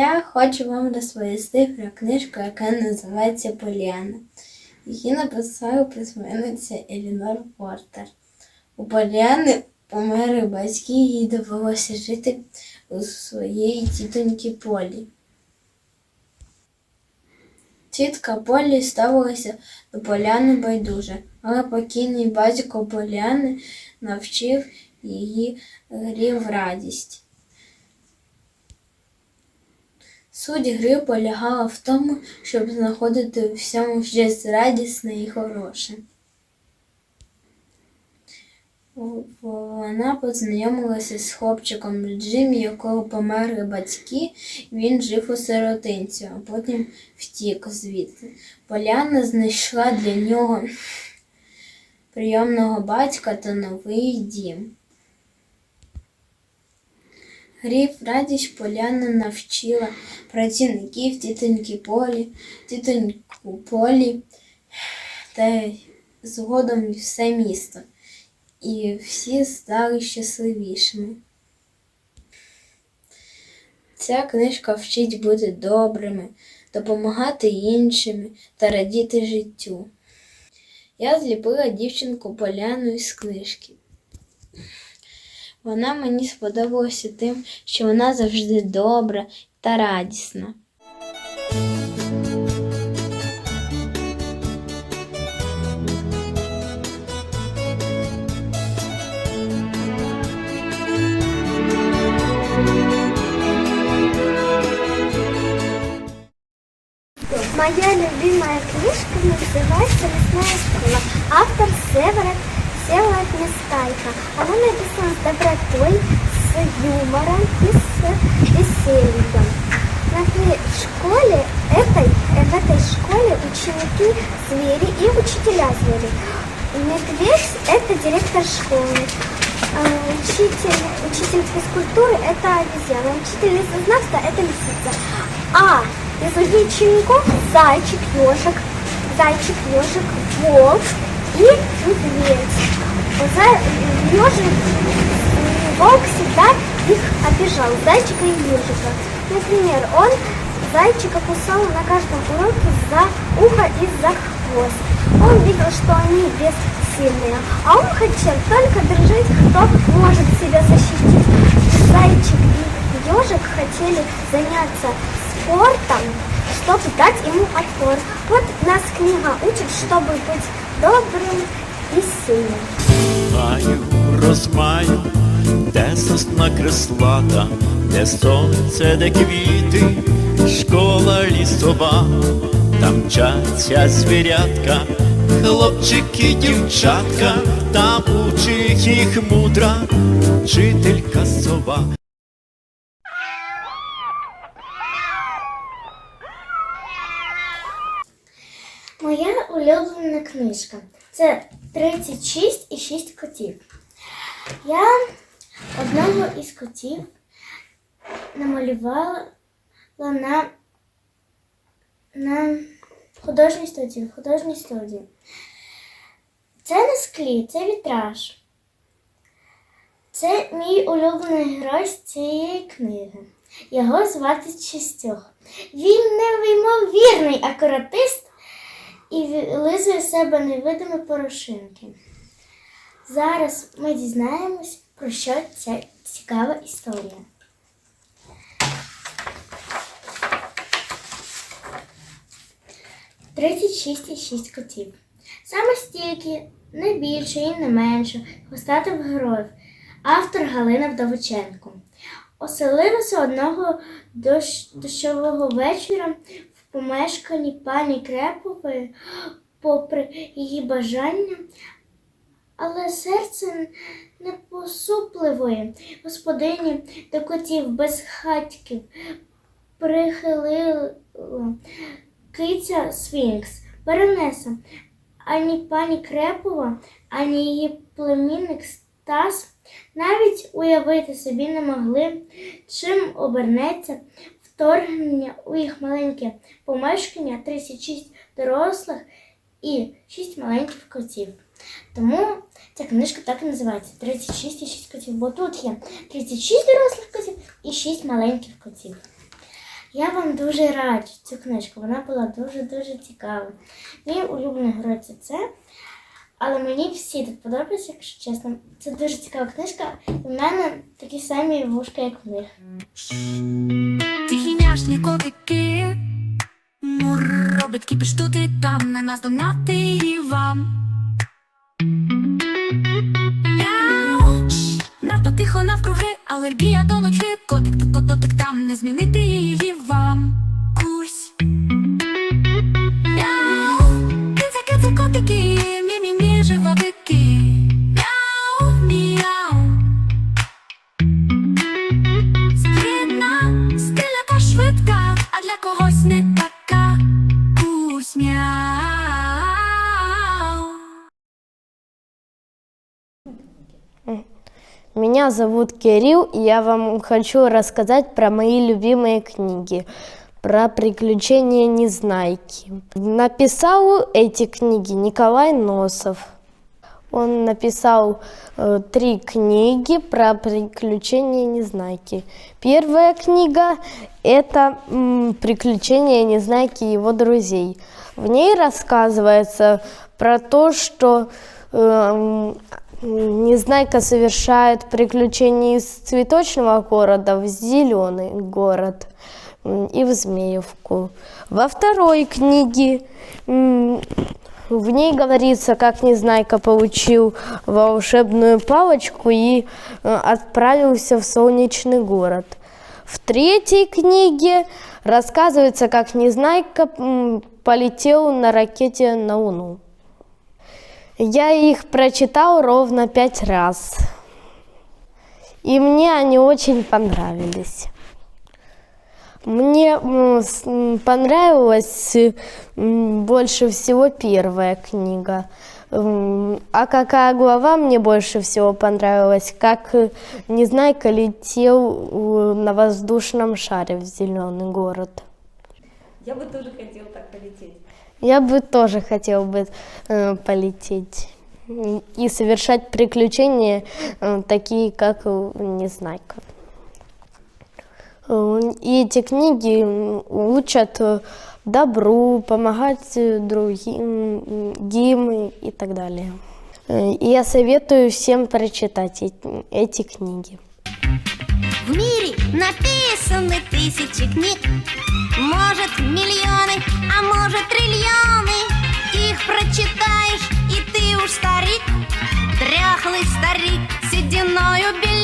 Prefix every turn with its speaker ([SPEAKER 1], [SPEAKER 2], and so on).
[SPEAKER 1] Я хочу вам розповісти про книжку, яка називається Поліана. Її написала письменниця Елінор Портер. У Поліани померли батьки, їй довелося жити у своєї тітоньки Полі. Тітка Полі ставилася до Поляни байдуже, але покійний батько Поляни навчив її грі в радість. Суть гри полягала в тому, щоб знаходити у всьому щось радісне і хороше. Вона познайомилася з хлопчиком Джиммі, якого померли батьки, він жив у сиротинці, а потім втік звідти. Поляна знайшла для нього прийомного батька та новий дім. Грі в радість Поляна навчила працівників тітоньки Полі, тітоньку Полі та згодом все місто. І всі стали щасливішими. Ця книжка вчить бути добрими, допомагати іншим та радіти життю. Я зліпила дівчинку Поляну із книжки. Вона мені сподобалася тим, що вона завжди добра та радісна.
[SPEAKER 2] Моя любимая книжка называется «Лесная школа». Автор Северет, Всеволод Нестайко. Она написана с добротой, с юмором и с весельем. Этой школе, этой, в этой школе ученики звери и учителя звери. Медведь – это директор школы. А, Учитель, учитель физкультуры – это обезьяна. Учитель лесознавства – это лисица. А из учеников зайчик, ежик, зайчик, ежик, волк и медведь. Ежик волк всегда их обижал, зайчика и ежика. Например, он зайчика кусал на каждом уроке за ухо и за хвост. Он видел, что они бессильные, а он хотел только дружить, кто может себя защитить. Зайчик и ежик хотели заняться спортом, чтобы дать ему отпор. Вот нас книга учит, чтобы быть добрым и сильным.
[SPEAKER 3] Маю, розмаю, де сосна креслата, де сонце, де квіти, школа лісова, там вчаться звірятка, хлопчики, дівчатка, там учить їх мудра, вчителька сова.
[SPEAKER 2] Моя улюблена книжка. Це 36 і 6 котів. Я одного із котів намалювала на, на художній студії. Художній студії. Це не склі, це вітраж. Це мій улюблений герой з цієї книги. Його звати Чистьох. Він неймовірний акуратист і вилизує з себе невидимі порошинки. Зараз ми дізнаємось, про що ця цікава історія. Тридцять шість і шість котів. Саме стільки, не більше і не менше, хвостатих героїв. Автор Галина Вдовиченко. Оселилися одного дощ- дощового вечора помешканні пані Крепової, попри її бажання, але серце непосупливої господині до котів безхатьків прихилило киця Сфінкс, Беренеса. Ані пані Крепова, ані її племінник Стас навіть уявити собі не могли, чим обернеться вторгнення у їх маленьке помешкання 36 дорослих і 6 маленьких котів. Тому ця книжка так і називається 36 і 6 котів, бо тут є 36 дорослих котів і 6 маленьких котів. Я вам дуже раджу цю книжку. Вона була дуже-дуже цікава. Мій улюблений герой це це. Але мені всі тут подобаються, якщо чесно. Це дуже цікава книжка. В мене такі самі вушка, як в них.
[SPEAKER 4] Тихіняшні котики Мур робить кіпіш тут і там не наздогнати і вам. Надто тихо навкруги, алергія до ночі. Котик-то-котик-там не змінити її вам
[SPEAKER 5] Меня зовут Кирилл, и я вам хочу рассказать про мои любимые книги, про приключения Незнайки. Написал эти книги Николай Носов. Он написал э, три книги про приключения Незнайки. Первая книга – это м, «Приключения Незнайки и его друзей». В ней рассказывается про то, что э, Незнайка совершает приключения из цветочного города в зеленый город и в Змеевку. Во второй книге в ней говорится, как Незнайка получил волшебную палочку и э, отправился в солнечный город. В третьей книге рассказывается, как Незнайка полетел на ракете на Луну. Я их прочитал ровно пять раз. И мне они очень понравились. Мне понравилась больше всего первая книга. А какая глава мне больше всего понравилась? Как э, Незнайка летел на воздушном шаре в зеленый город.
[SPEAKER 6] Я бы тоже хотел так полететь.
[SPEAKER 5] Я бы тоже хотел бы э, полететь и совершать приключения, э, такие как э, Незнайка. Э, И эти книги учат э, добру, помогать другим и- так далее. И я советую всем прочитать эти книги.
[SPEAKER 7] Написаны тысячи книг. Может миллионы, а может триллионы. Их прочитаешь, и ты уж старик. Дряхлый старик, сединою белен